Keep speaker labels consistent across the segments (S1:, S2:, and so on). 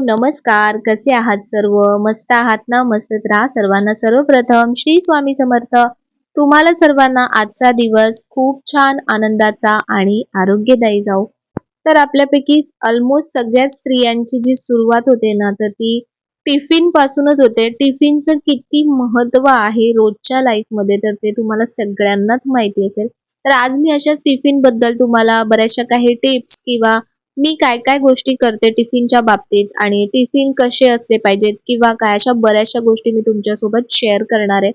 S1: नमस्कार. कसे आहात सर्व? मस्त आहात ना? मस्तच राहा सर्वांना. सर्वप्रथम श्री स्वामी समर्थ. तुम्हाला सर्वांना आजचा दिवस खूप छान आनंदाचा आणि आरोग्यदायी जाऊ तर आपल्यापैकी ऑलमोस्ट सगळ्या स्त्रियांची जी सुरुवात होते ना तर ती टिफिन पासूनच होते. टिफिनचं किती महत्त्व आहे रोजच्या लाईफमध्ये तर ते तुम्हाला सगळ्यांनाच माहिती असेल. तर आज मी अशाच टिफिनबद्दल तुम्हाला बऱ्याचशा काही टिप्स किंवा मी काय काय गोष्टी करते टिफिनच्या बाबतीत आणि टिफिन कसे असले पाहिजेत किंवा काय अशा बऱ्याचशा गोष्टी मी तुमच्यासोबत शेअर करणार आहे.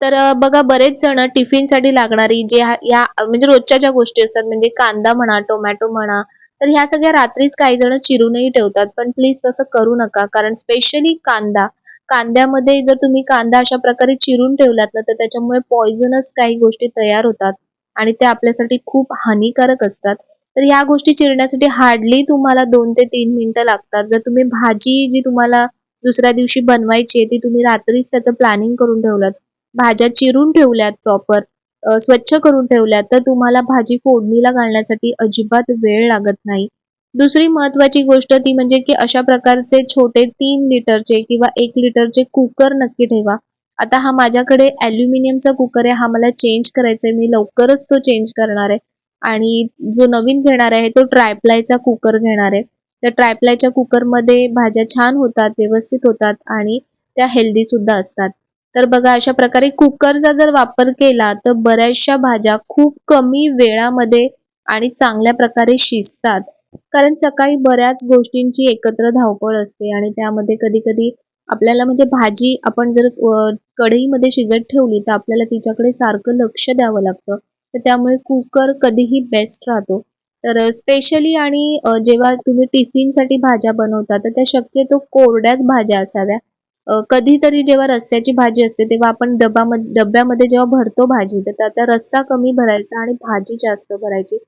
S1: तर बघा बरेच जण टिफिनसाठी लागणारी जे या म्हणजे रोजच्या ज्या गोष्टी असतात म्हणजे कांदा म्हणा टोमॅटो म्हणा तर ह्या सगळ्या रात्रीच काही जण चिरूनही ठेवतात. पण प्लीज तसं करू नका कारण स्पेशली कांदा कांद्यामध्ये जर तुम्ही कांदा अशा प्रकारे चिरून ठेवलात ना तर त्याच्यामुळे पॉइझनस काही गोष्टी तयार होतात आणि ते आपल्यासाठी खूप हानिकारक असतात. तर ह्या गोष्टी चिरण्यासाठी हार्डली तुम्हाला दोन ते तीन मिनिटं लागतात. जर तुम्ही भाजी जी तुम्हाला दुसऱ्या दिवशी बनवायची आहे ती तुम्ही रात्रीच त्याचं प्लॅनिंग करून ठेवलात भाज्या चिरून ठेवल्यात प्रॉपर स्वच्छ करून ठेवल्यात तर तुम्हाला भाजी फोडणीला घालण्यासाठी अजिबात वेळ लागत नाही. दुसरी महत्वाची गोष्ट ती म्हणजे की अशा प्रकारचे छोटे तीन लिटरचे किंवा एक लिटरचे कुकर नक्की ठेवा. आता हा माझ्याकडे अल्युमिनियमचा कुकर आहे हा मला चेंज करायचा आहे मी लवकरच तो चेंज करणार आहे. आणि जो नवीन घेणार आहे तो ट्रायप्लायचा कुकर घेणार आहे. त्या ट्रायप्लायच्या कुकरमध्ये भाज्या छान होतात व्यवस्थित होतात आणि त्या हेल्दी सुद्धा असतात. तर बघा अशा प्रकारे कुकरचा जर वापर केला तर बऱ्याचशा भाज्या खूप कमी वेळामध्ये आणि चांगल्या प्रकारे शिजतात. कारण सकाळी बऱ्याच गोष्टींची एकत्र धावपळ असते आणि त्यामध्ये कधी कधी आपल्याला म्हणजे भाजी आपण जर कढईमध्ये शिजत ठेवली तर आपल्याला तिच्याकडे सारखं लक्ष द्यावं लागतं. तर त्यामुळे कुकर कधीही बेस्ट राहतो. तर स्पेशली आणि जेव्हा तुम्ही टिफिनसाठी भाज्या बनवता तर त्या शक्यतो कोरड्याच भाज्या असाव्या. कधीतरी जेव्हा रस्स्याची भाजी असते तेव्हा आपण डब्यामध्ये डब्यामध्ये जेव्हा भरतो भाजी तर त्याचा रस्सा कमी भरायचा आणि भाजी जास्त भरायची.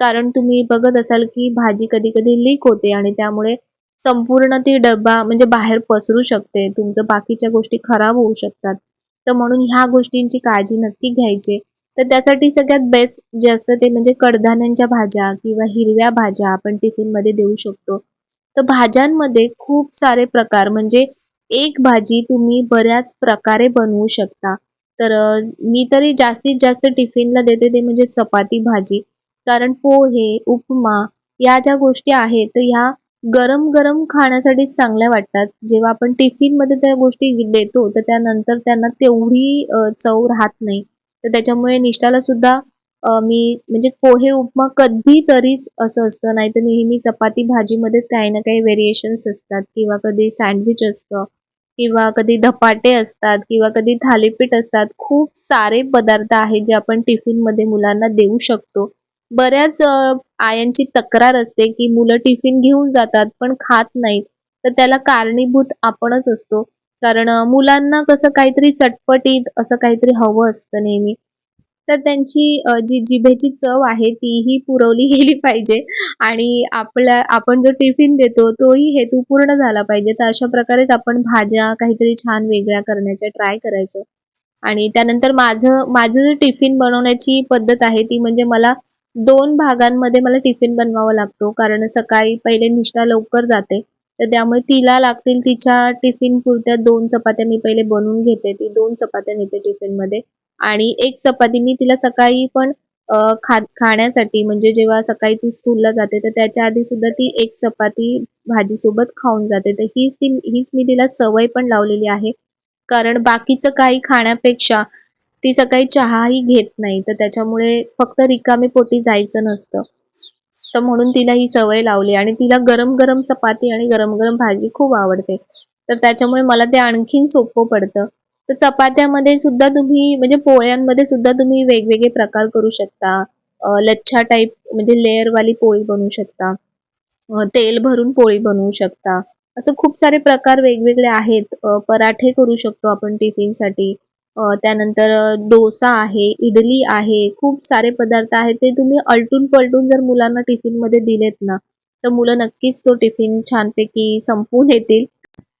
S1: कारण तुम्ही बघत असाल की भाजी कधी कधी लीक होते आणि त्यामुळे संपूर्ण ती डबा म्हणजे बाहेर पसरू शकते. तुमचं बाकीच्या गोष्टी खराब होऊ शकतात. तर म्हणून ह्या गोष्टींची काळजी नक्की घ्यायची. तर त्यासाठी सगळ्यात बेस्ट जे असतं ते म्हणजे कडधान्यांच्या भाज्या किंवा हिरव्या भाज्या आपण टिफिनमध्ये देऊ शकतो. तर भाज्यांमध्ये खूप सारे प्रकार म्हणजे एक भाजी तुम्ही बऱ्याच प्रकारे बनवू शकता. तर मी तरी जास्तीत जास्त टिफिनला देते ते म्हणजे चपाती भाजी. कारण पोहे उपमा या ज्या गोष्टी आहेत तर ह्या गरम गरम खाण्यासाठी चांगल्या वाटतात. जेव्हा आपण टिफिनमध्ये त्या गोष्टी देतो तर त्यानंतर त्यांना तेवढी चव राहत नाही. तर त्याच्यामुळे निष्ठाला सुद्धा मी म्हणजे पोहे उपमा कधीतरीच असं असतं. नाही तर नेहमी चपाती भाजीमध्येच काही ना काही व्हेरिएशन्स असतात. किंवा कधी सँडविच असतं. किंवा कधी धपाटे असतात. किंवा कधी थालीपीठ असतात. खूप सारे पदार्थ आहेत जे आपण टिफिनमध्ये मुलांना देऊ शकतो. बऱ्याच आयांची तक्रार असते की मुलं टिफिन घेऊन जातात पण खात नाहीत. तर त्याला कारणीभूत आपणच असतो. कारण मुलांना कसं काहीतरी चटपटीत असं काहीतरी हवं असतं नेहमी. तर त्यांची जी जिभेची चव आहे तीही पुरवली गेली पाहिजे. आणि आपल्या आपण जो टिफिन देतो तोही हेतू पूर्ण झाला पाहिजे. तर अशा प्रकारेच आपण भाज्या काहीतरी छान वेगळ्या करण्याच्या ट्राय करायचं. आणि त्यानंतर माझं माझं जे टिफिन बनवण्याची पद्धत आहे ती म्हणजे मला दोन भागांमध्ये मला टिफिन बनवावा लागतो. कारण सकाळी पहिले निष्ठा लवकर जाते. तर त्यामुळे तिला लागतील तिच्या टिफिन पुरत्या दोन चपात्या मी पहिले बनवून घेते. ती दोन चपात्या नेते टिफिनमध्ये आणि एक चपाती मी तिला सकाळी पण खा खाण्यासाठी म्हणजे जेव्हा सकाळी ती स्कूलला जाते तर त्याच्या आधी सुद्धा ती एक चपाती भाजीसोबत खाऊन जाते. तर हीच ती हीच मी तिला सवय पण लावलेली आहे. कारण बाकीचं काही खाण्यापेक्षा ती सकाळी चहाही घेत नाही. तर त्याच्यामुळे फक्त रिकामी पोटी जायचं नसतं. तर म्हणून तिला ही सवय लावली आणि तिला गरम गरम चपाती आणि गरम गरम भाजी खूप आवडते. तर त्याच्यामुळे मला ते आणखीन सोपं पडतं. तर चपात्यामध्ये सुद्धा तुम्ही म्हणजे पोळ्यांमध्ये सुद्धा तुम्ही वेगवेगळे प्रकार करू शकता. लच्छा टाईप म्हणजे लेअर वाली पोळी बनवू शकता. तेल भरून पोळी बनवू शकता. असं खूप सारे प्रकार वेगवेगळे आहेत. पराठे करू शकतो आपण टिफिनसाठी त्यानंतर डोसा आहे इडली आहे खूप सारे पदार्थ आहेत ते तुम्ही अलटून पलटून जर मुलांना टिफिनमध्ये दिलेत ना तर मुलं नक्कीच तो टिफिन छानपैकी संपवून येतील.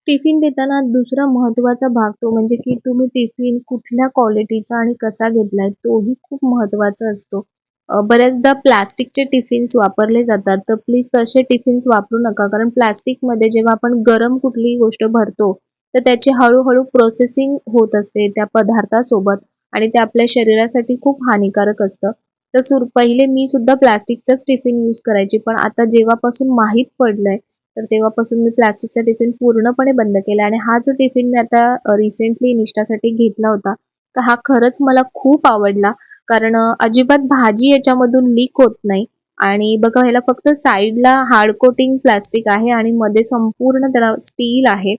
S1: टिफिन देताना दुसरा महत्त्वाचा भाग तो म्हणजे की तुम्ही टिफिन कुठल्या क्वालिटीचा आणि कसा घेतलाय तोही खूप महत्त्वाचा असतो. बऱ्याचदा प्लास्टिकचे टिफिन्स वापरले जातात तर प्लीज तसे टिफिन्स वापरू नका कारण प्लास्टिकमध्ये जेव्हा आपण गरम कुठलीही गोष्ट भरतो तर त्याची हळूहळू प्रोसेसिंग होत असते. त्या पदार्थासोबत आणि ते आपल्या शरीरासाठी खूप हानिकारक असतं. तर सुर पहिले मी सुद्धा प्लास्टिकचाच टिफिन यूज करायची पण आता जेव्हापासून माहीत पडलंय तर तेव्हापासून मी प्लास्टिकचा टिफिन पूर्णपणे बंद केला आणि हा जो टिफिन मी आता रिसेंटली निष्ठासाठी घेतला होता तर हा खरंच मला खूप आवडला. कारण अजिबात भाजी याच्यामधून लीक होत नाही आणि बघा ह्याला फक्त साईडला हार्ड कोटिंग प्लास्टिक आहे आणि मध्ये संपूर्ण त्याला स्टील आहे.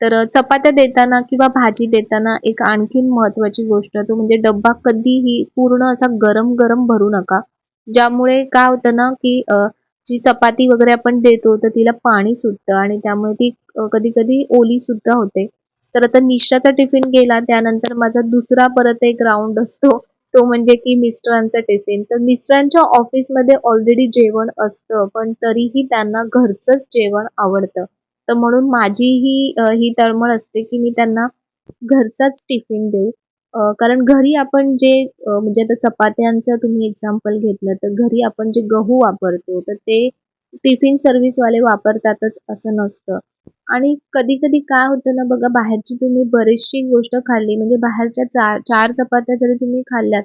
S1: तर चपात्या देताना किंवा भाजी देताना एक आणखीन महत्वाची गोष्ट तो म्हणजे डब्बा कधीही पूर्ण असा गरम गरम भरू नका. ज्यामुळे काय होतं ना की जी चपाती वगैरे आपण देतो तर तिला पाणी सुटतं आणि त्यामुळे ती कधी कधी ओली सुद्धा होते. तर आता निष्ठाचा टिफिन गेला त्यानंतर माझा दुसरा परत एक राऊंड असतो तो म्हणजे की मिस्टरांचा टिफिन. तर मिस्टरांच्या ऑफिसमध्ये ऑलरेडी जेवण असतं पण तरीही त्यांना घरचंच जेवण आवडतं. तर म्हणून माझी ही ही तळमळ असते की मी त्यांना घरचाच टिफिन देऊ. कारण घरी आपण जे म्हणजे आता चपात्यांचं तुम्ही एक्झाम्पल घेतलं तर घरी आपण जे गहू वापरतो तर ते टिफिन सर्व्हिसवाले वापरतातच असं नसतं. आणि कधी कधी काय होतं ना बघा बाहेरची तुम्ही बरीचशी गोष्ट खाल्ली म्हणजे बाहेरच्या चार चार चपात्या जरी तुम्ही खाल्ल्यात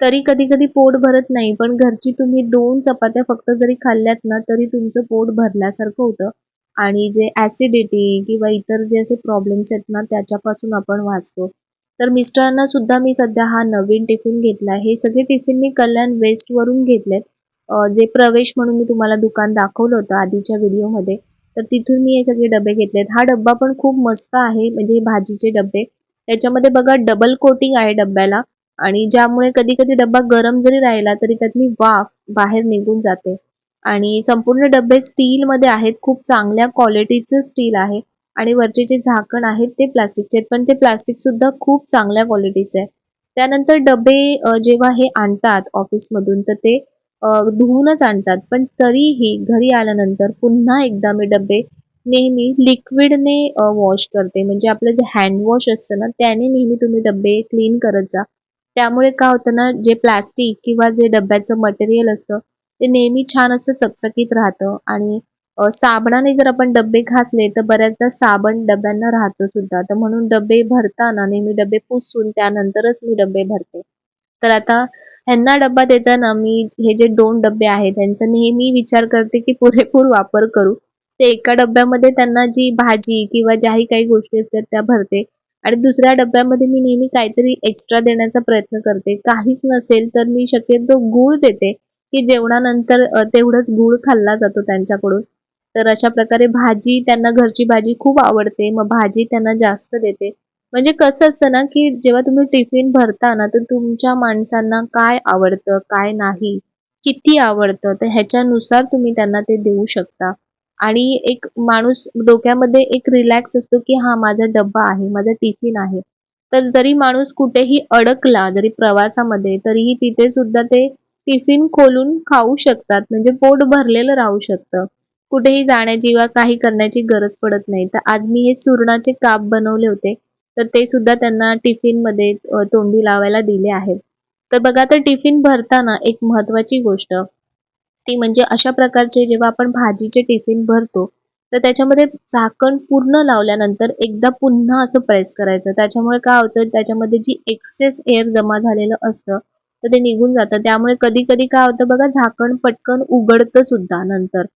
S1: तरी कधी कधी पोट भरत नाही. पण घरची तुम्ही दोन चपात्या फक्त जरी खाल्ल्यात ना तरी तुमचं पोट भरल्यासारखं होतं. आणि जे ऍसिडिटी किंवा इतर जे असे प्रॉब्लेम्स आहेत ना त्याच्यापासून आपण वाचतो. तर मिस्टरांना सुद्धा मी सध्या हा नवीन टिफिन घेतला हे सगळे टिफिन मी कल्याण वेस्ट वरून घेतलेत. जे प्रवेश म्हणून मी तुम्हाला दुकान दाखवलं होतं आधीच्या व्हिडिओमध्ये तर तिथून मी हे सगळे डबे घेतलेत. हा डब्बा पण खूप मस्त आहे म्हणजे भाजीचे डबे. त्याच्यामध्ये बघा डबल कोटिंग आहे डब्याला. आणि ज्यामुळे कधी कधी डब्बा गरम जरी राहिला तरी त्यातली वाफ बाहेर निघून जाते. आणि संपूर्ण डबे स्टील मध्ये आहेत. खूप चांगल्या क्वालिटीचं स्टील आहे. आणि वरचे जे झाकण आहेत ते प्लास्टिकचे आहेत. पण ते प्लास्टिक सुद्धा खूप चांगल्या क्वालिटीचे आहे. त्यानंतर डबे जेव्हा हे आणतात ऑफिसमधून तर ते धुवूनच आणतात. पण तरीही घरी आल्यानंतर पुन्हा एकदा मी डबे नेहमी लिक्विडने वॉश करते. म्हणजे आपलं जे हँड वॉश असतं ना त्याने नेहमी तुम्ही डबे क्लीन करत जा. त्यामुळे काय होतं ना जे प्लास्टिक किंवा जे डब्याचं मटेरियल असतं ते नेहमी छान असं चकचकीत राहतं आणि साबणाने जर आपण डबे घासले तर बऱ्याचदा साबण डब्यांना राहतो सुद्धा. तर म्हणून डबे भरताना नेहमी डबे पुसून त्यानंतरच मी डबे भरते. तर आता ह्यांना डब्बा देताना मी हे जे दोन डबे आहेत त्यांचा नेहमी विचार करते की पुरेपूर वापर करू. ते एका डब्यामध्ये त्यांना जी भाजी किंवा ज्याही काही गोष्टी असतात त्या भरते. आणि दुसऱ्या डब्यामध्ये मी नेहमी काहीतरी एक्स्ट्रा देण्याचा प्रयत्न करते. काहीच नसेल तर मी शक्यतो गूळ देते. की जेवणानंतर तेवढंच गूळ खाल्ला जातो त्यांच्याकडून. तर अशा प्रकारे भाजी त्यांना घरची भाजी खूप आवडते. मग भाजी त्यांना जास्त देते. म्हणजे कसं असतं ना की जेव्हा तुम्ही टिफिन भरता ना तर तुमच्या माणसांना काय आवडतं काय नाही किती आवडतं तर ह्याच्यानुसार तुम्ही त्यांना ते देऊ शकता. आणि एक माणूस डोक्यामध्ये एक रिलॅक्स असतो की हा माझा डब्बा आहे माझा टिफिन आहे. तर जरी माणूस कुठेही अडकला जरी प्रवासामध्ये तरीही तिथे सुद्धा ते टिफिन खोलून खाऊ शकतात. म्हणजे पोट भरलेलं राहू शकतं. कुठेही जाण्याची किंवा काही करण्याची गरज पडत नाही. तर आज मी हे सुरणाचे काप बनवले होते. तर ते सुद्धा त्यांना टिफिनमध्ये तोंडी लावायला दिले आहेत. तर बघा तर टिफिन भरताना एक महत्वाची गोष्ट. ती म्हणजे अशा प्रकारचे जेव्हा आपण भाजीचे टिफिन भरतो तर त्याच्यामध्ये झाकण पूर्ण लावल्यानंतर एकदा पुन्हा असं प्रेस करायचं. त्याच्यामुळे काय होतं? त्याच्यामध्ये जी एक्सेस एअर जमा झालेलं असतं तर ते निघून जातं. त्यामुळे कधी कधी काय होतं बघा झाकण पटकन उघडतं सुद्धा नंतर.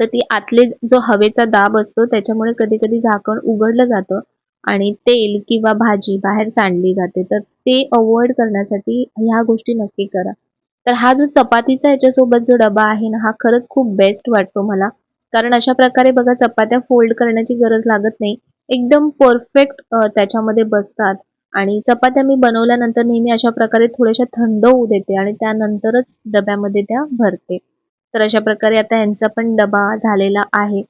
S1: तर ती आतले जो हवेचा दाब असतो त्याच्यामुळे कधी कधी झाकण उघडलं जातं आणि तेल किंवा भाजी बाहेर सांडली जाते. तर ते अवॉइड करण्यासाठी ह्या गोष्टी नक्की करा. तर हा जो चपातीचा याच्यासोबत जो डबा आहे ना हा खरंच खूप बेस्ट वाटतो मला. कारण अशा प्रकारे बघा चपात्या फोल्ड करण्याची गरज लागत नाही. एकदम परफेक्ट त्याच्यामध्ये बसतात. आणि चपात्या मी बनवल्यानंतर नेहमी अशा प्रकारे थोड्याशा थंड होऊ देते आणि त्यानंतरच डब्यामध्ये त्या भरते. तर अशा प्रकारे आता यांचा पण डबा झालेला आहे.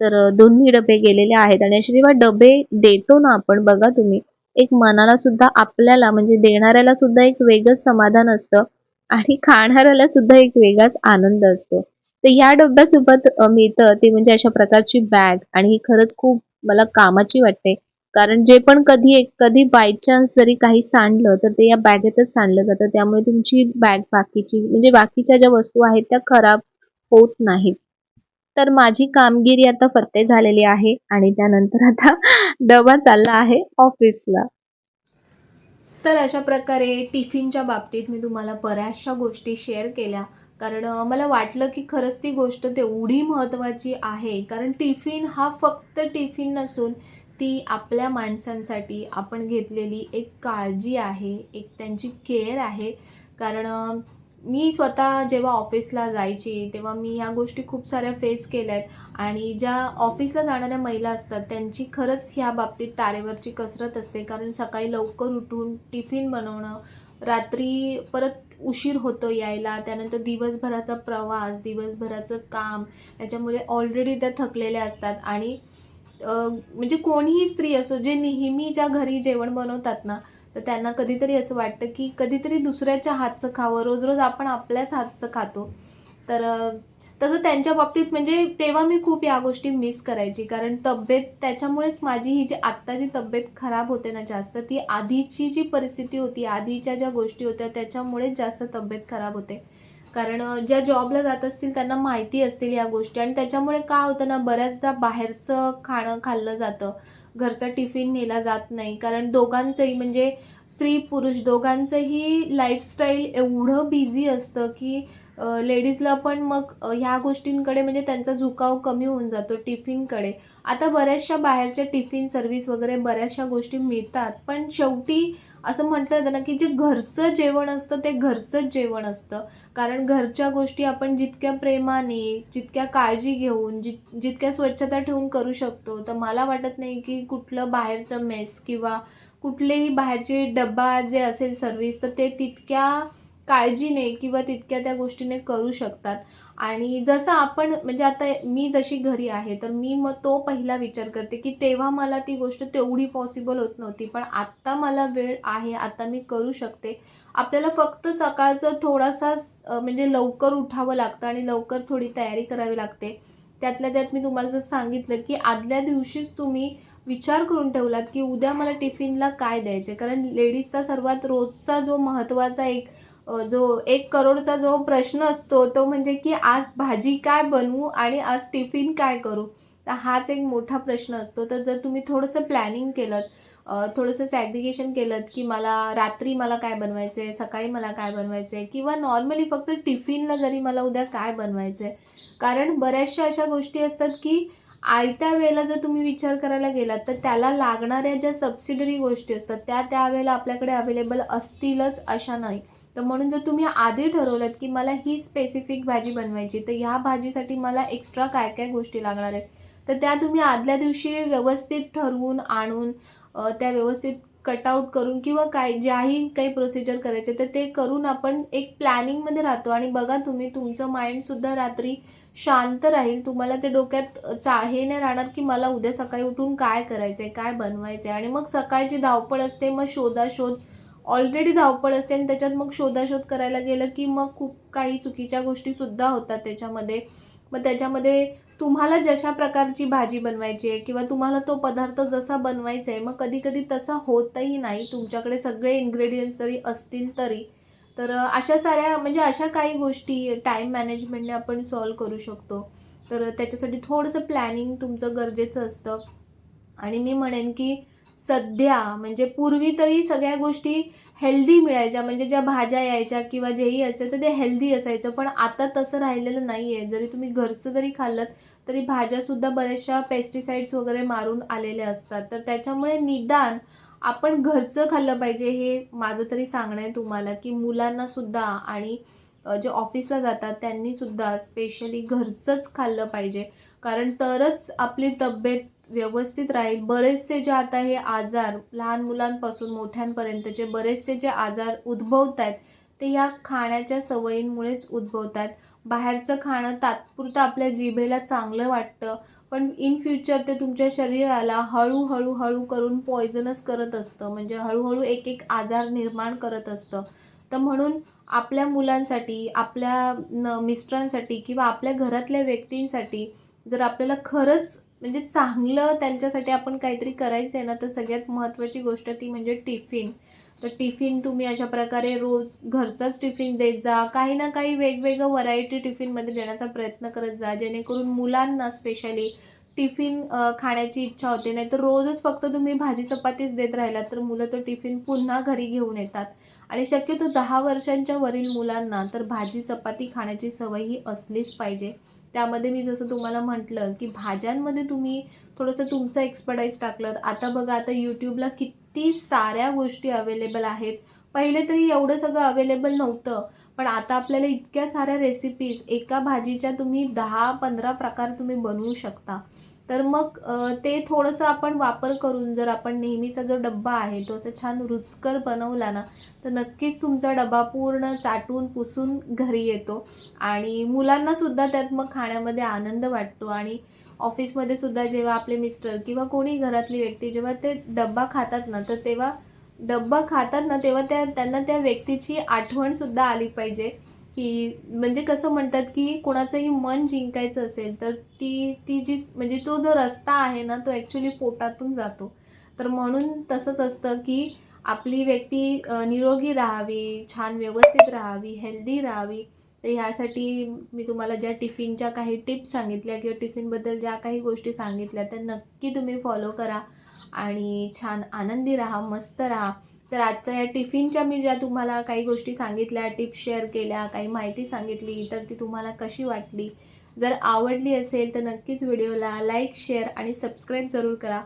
S1: तर दोन्ही डबे गेलेले आहेत आणि असे जेव्हा डबे देतो ना आपण बघा तुम्ही एक मनाला सुद्धा आपल्याला म्हणजे देणाऱ्याला सुद्धा एक वेगळंच समाधान असतं आणि खाणाऱ्याला सुद्धा एक वेगळाच आनंद असतो. तर या डब्यासोबत मिळतं ते म्हणजे अशा प्रकारची बॅग आणि ही खरंच खूप मला कामाची वाटते. कारण जे पण कधी कधी बाय चान्स जरी काही सांडलं तर ते या बॅगेतच सांडलं जातं. त्यामुळे तुमची बॅग बाकीची म्हणजे बाकीच्या ज्या वस्तू आहेत त्या खराब होत नाहीत. तर माझी कामगिरी आता फत्ते झालेली आहे आणि त्यानंतर आता डबा चालला आहे ऑफिसला
S2: तर अशा प्रकारे टिफिनच्या बाबतीत मी तुम्हाला बऱ्याचशा गोष्टी शेअर केल्या. कारण मला वाटलं की खरंच ती गोष्ट तेवढी महत्त्वाची आहे. कारण टिफिन हा फक्त टिफिन नसून ती आपल्या माणसांसाठी आपण घेतलेली एक काळजी आहे एक त्यांची केअर आहे. कारण मी स्वतः जेव्हा ऑफिसला जायची तेव्हा मी ह्या गोष्टी खूप साऱ्या फेस केल्या आहेत आणि ज्या ऑफिसला जाणाऱ्या महिला असतात त्यांची खरंच ह्या बाबतीत तारेवरची कसरत असते. कारण सकाळी लवकर उठून टिफिन बनवणं रात्री परत उशीर होतो यायला त्यानंतर दिवसभराचा प्रवास दिवसभराचं काम याच्यामुळे ऑलरेडी त्या थकलेल्या असतात. आणि म्हणजे कोणीही स्त्री असो जे नेहमी ज्या घरी जेवण बनवतात ना तर त्यांना कधीतरी असं वाटतं की कधीतरी दुसऱ्याच्या हातचं खावं. रोज रोज आपण आपल्याच हातचं खातो. तर तसं त्यांच्या बाबतीत म्हणजे तेव्हा मी खूप या गोष्टी मिस करायची. कारण तब्येत त्याच्यामुळेच माझी ही जी आत्ताची तब्येत खराब होते ना जास्त ती आधीची जी परिस्थिती होती आधीच्या ज्या गोष्टी होत्या त्याच्यामुळेच जास्त तब्येत खराब होते. कारण ज्या जॉबला जात असतील त्यांना माहिती असतील या गोष्टी. आणि त्याच्यामुळे काय होतं ना बऱ्याचदा बाहेरचं खाणं खाल्लं जातं. घरचा टिफिन नेला जात नाही. कारण दोघांचंही म्हणजे स्त्री पुरुष दोघांचंही लाईफस्टाईल एवढं बिझी असतं की लेडीजला पण मग ह्या गोष्टींकडे म्हणजे त्यांचा झुकाव कमी होऊन जातो टिफिनकडे आता बऱ्याचशा बाहेरच्या टिफिन सर्व्हिस वगैरे बऱ्याचशा गोष्टी मिळतात. पण शेवटी असं म्हटलं जातं ना की जे घरचं जेवण असतं ते घरचंच जेवण असतं. कारण घरच्या गोष्टी आपण जितक्या प्रेमाने जितक्या काळजी घेऊन जित जितक्या स्वच्छता ठेवून करू शकतो तर मला वाटत नाही की कुठलं बाहेरचं मेस किंवा कुठलेही बाहेरचे डब्बा जे असेल सर्विस तर ते तितक्या काळजीने किंवा तितक्या त्या गोष्टीने करू शकतात. आणि जसं आपण म्हणजे आता मी जशी घरी आहे तर मी मग तो पहिला विचार करते की तेव्हा मला ती गोष्ट तेवढी पॉसिबल होत नव्हती. पण आत्ता मला वेळ आहे आता मी करू शकते. आपल्याला फक्त सकाळचं थोडासा म्हणजे लवकर उठावं लागतं आणि लवकर थोडी तयारी करावी लागते. त्यातल्या त्यात मी तुम्हाला जसं सांगितलं की आदल्या दिवशीच तुम्ही विचार करून ठेवलात की उद्या मला टिफिनला काय द्यायचं कारण लेडीजचा सर्वात रोजचा जो महत्त्वाचा एक जो एक करोडचा जो प्रश्न असतो तो म्हणजे की आज भाजी काय बनवू आणि आज टिफिन काय करू? तर हाच एक मोठा प्रश्न असतो. तर जर तुम्ही थोडंसं प्लॅनिंग केलं थोडंसं सॅग्रिगेशन केलं की मला रात्री मला काय बनवायचं आहे सकाळी मला काय बनवायचं आहे किंवा नॉर्मली फक्त टिफिनला जरी मला उद्या काय बनवायचं आहे कारण बऱ्याचशा अशा गोष्टी असतात की आयत्या वेळेला जर तुम्ही विचार करायला गेलात तर त्याला लागणाऱ्या ज्या सबसिडरी गोष्टी असतात त्या त्यावेळेला आपल्याकडे अवेलेबल असतीलच अशा नाही. तर म्हणून जर तुम्ही आधी ठरवलं की मला ही स्पेसिफिक भाजी बनवायची तर ह्या भाजीसाठी मला एक्स्ट्रा काय काय गोष्टी लागणार आहेत? तर त्या तुम्ही आदल्या दिवशी व्यवस्थित ठरवून आणून त्या व्यवस्थित कटआउट करून किंवा काय ज्याही काही प्रोसिजर करायचे तर ते करून आपण एक प्लॅनिंगमध्ये राहतो. आणि बघा तुम्ही तुमचं माइंडसुद्धा रात्री शांत राहील. तुम्हाला ते डोक्यात चा हे नाही राहणार की मला उद्या सकाळी उठून काय करायचं आहे काय बनवायचं आहे आणि मग सकाळची धावपळ असते मग शोधाशोध ऑलरेडी धावपळ असते आणि त्याच्यात मग शोधाशोध करायला गेलं की मग खूप काही चुकीच्या गोष्टीसुद्धा होतात त्याच्यामध्ये. मग त्याच्यामध्ये तुम्हाला जशा प्रकारची भाजी बनवायची आहे किंवा तुम्हाला तो पदार्थ जसा बनवायचा आहे मग कधी कधी तसा होतही नाही. तुमच्याकडे सगळे इन्ग्रेडियंट्स जरी असतील तरी. तर अशा साऱ्या म्हणजे अशा काही गोष्टी टाईम मॅनेजमेंटने आपण सॉल्व करू शकतो. तर त्याच्यासाठी थोडंसं प्लॅनिंग तुमचं गरजेचं असतं. आणि मी म्हणेन की सध्या म्हणजे पूर्वी तरी सगळ्या गोष्टी हेल्दी मिळायच्या म्हणजे ज्या भाज्या यायच्या किंवा जेही यायचं तर ते हेल्दी असायचं. पण आता तसं राहिलेलं नाही आहे जरी तुम्ही घरचं जरी खाल्लं तरी भाज्यासुद्धा बऱ्याचशा पेस्टिसाइड्स वगैरे मारून आलेल्या असतात. तर त्याच्यामुळे निदान आपण घरचं खाल्लं पाहिजे हे माझं तरी सांगणं आहे तुम्हाला की मुलांनासुद्धा आणि जे ऑफिसला जातात त्यांनीसुद्धा स्पेशली घरचंच खाल्लं पाहिजे. कारण तरच आपली तब्येत व्यवस्थित राहील. बरेचसे जे आता हे आजार लहान मुलांपासून मोठ्यांपर्यंतचे बरेचसे जे आजार उद्भवत आहेत ते ह्या खाण्याच्या सवयींमुळेच उद्भवत आहेत बाहेरचं खाणं तात्पुरतं आपल्या जिभेला चांगलं वाटतं पण इन फ्युचर ते तुमच्या शरीराला हळूहळू हळू करून पॉयझनस करत असतं. म्हणजे हळूहळू एक एक आजार निर्माण करत असतं. तर म्हणून आपल्या मुलांसाठी आपल्या न मिस्टरांसाठी किंवा आपल्या घरातल्या व्यक्तींसाठी जर आपल्याला खरंच म्हणजे चांगलं त्यांच्यासाठी आपण काहीतरी करायचं आहे ना तर सगळ्यात महत्त्वाची गोष्ट ती म्हणजे टिफिन. तर टिफिन तुम्ही अशा प्रकारे रोज घरचाच टिफिन देत जा. काही ना काही वेगवेगळं व्हरायटी टिफिनमध्ये देण्याचा प्रयत्न करत जा. जेणेकरून मुलांना स्पेशली टिफिन खाण्याची इच्छा होते. नाही तर रोजच फक्त तुम्ही भाजी चपातीच देत राहिलात तर मुलं तो टिफिन पुन्हा घरी घेऊन येतात. आणि शक्यतो दहा वर्षांच्या वरील मुलांना तर भाजी चपाती खाण्याची सवय ही असलीच पाहिजे. त्यामध्ये मी जसं तुम्हाला म्हटलं की भाज्यांमध्ये तुम्ही थोडंसं तुमचं एक्सपर्टाईज टाकलं आता बघा आता यूट्यूबला किती साऱ्या गोष्टी अवेलेबल आहेत. पहिले तरी एवढं सगळं अवेलेबल नव्हतं. पण आता आपल्याला इतक्या साऱ्या रेसिपीज एका भाजीच्या तुम्ही दहा पंधरा प्रकार तुम्ही बनवू शकता. तर मग ते थोडंसं आपण वापर करून जर आपण नेहमीचा जो डब्बा आहे तो असं छान रुचकर बनवला ना तर नक्कीच तुमचा डबा पूर्ण चाटून पुसून घरी येतो. आणि मुलांनासुद्धा त्यात मग खाण्यामध्ये आनंद वाटतो. आणि ऑफिसमध्ये सुद्धा जेव्हा आपले मिस्टर किंवा कोणी घरातली व्यक्ती जेव्हा ते डब्बा खातात ना तर तेव्हा डब्बा खातात ना तेव्हा त्या त्यांना त्या व्यक्तीची आठवणसुद्धा आली पाहिजे. की म्हणजे कसं म्हणतात की कोणाचंही मन जिंकायचं असेल तर ती ती जी म्हणजे तो जो रस्ता आहे ना तो ॲक्च्युली पोटातून जातो. तर म्हणून तसंच असतं की आपली व्यक्ती निरोगी राहावी छान व्यवस्थित राहावी हेल्दी राहावी. तर ह्यासाठी मी तुम्हाला ज्या टिफिनच्या काही टिप्स सांगितल्या किंवा टिफिनबद्दल ज्या काही गोष्टी सांगितल्या त्या नक्की तुम्ही फॉलो करा. आणि छान आनंदी राहा मस्त राहा. तर आजच्या या टिफिनच्या मी ज्या तुम्हाला काही गोष्टी सांगितल्या टिप्स शेअर केल्या काही माहिती सांगितली तर ती तुम्हाला कशी वाटली जर आवडली असेल तर नक्कीच व्हिडिओला लाईक शेअर आणि सबस्क्राईब जरूर करा.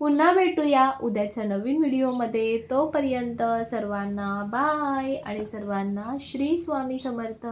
S2: पुन्हा भेटूया उद्याच्या नवीन व्हिडिओमध्ये. तोपर्यंत सर्वांना बाय आणि सर्वांना श्री स्वामी समर्थ.